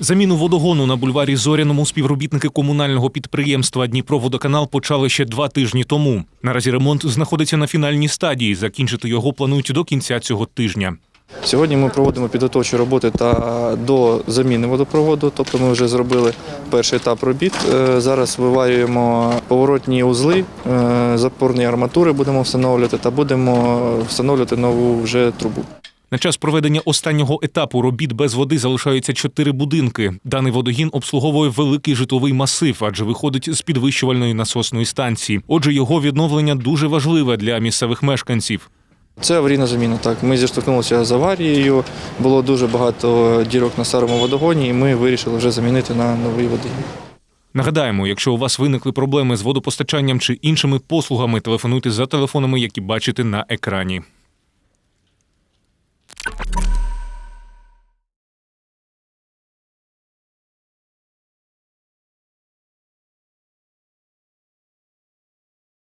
Заміну водогону на бульварі Зоряному співробітники комунального підприємства Дніпроводоканал почали ще два тижні тому. Наразі ремонт знаходиться на фінальній стадії. Закінчити його планують до кінця цього тижня. Сьогодні ми проводимо підготовчі роботи та до заміни водопроводу. Тобто ми вже зробили перший етап робіт. Е, Зараз виварюємо поворотні узли, е, запорні арматури будемо встановлювати та будемо встановлювати нову вже трубу. На час проведення останнього етапу робіт без води залишаються чотири будинки. Даний водогін обслуговує великий житловий масив, адже виходить з підвищувальної насосної станції. Отже, його відновлення дуже важливе для місцевих мешканців. Це аварійна заміна. Так, ми зіштовхнулися з аварією. Було дуже багато дірок на старому водогоні, і ми вирішили вже замінити на новий водогін. Нагадаємо, якщо у вас виникли проблеми з водопостачанням чи іншими послугами, телефонуйте за телефонами, які бачите на екрані.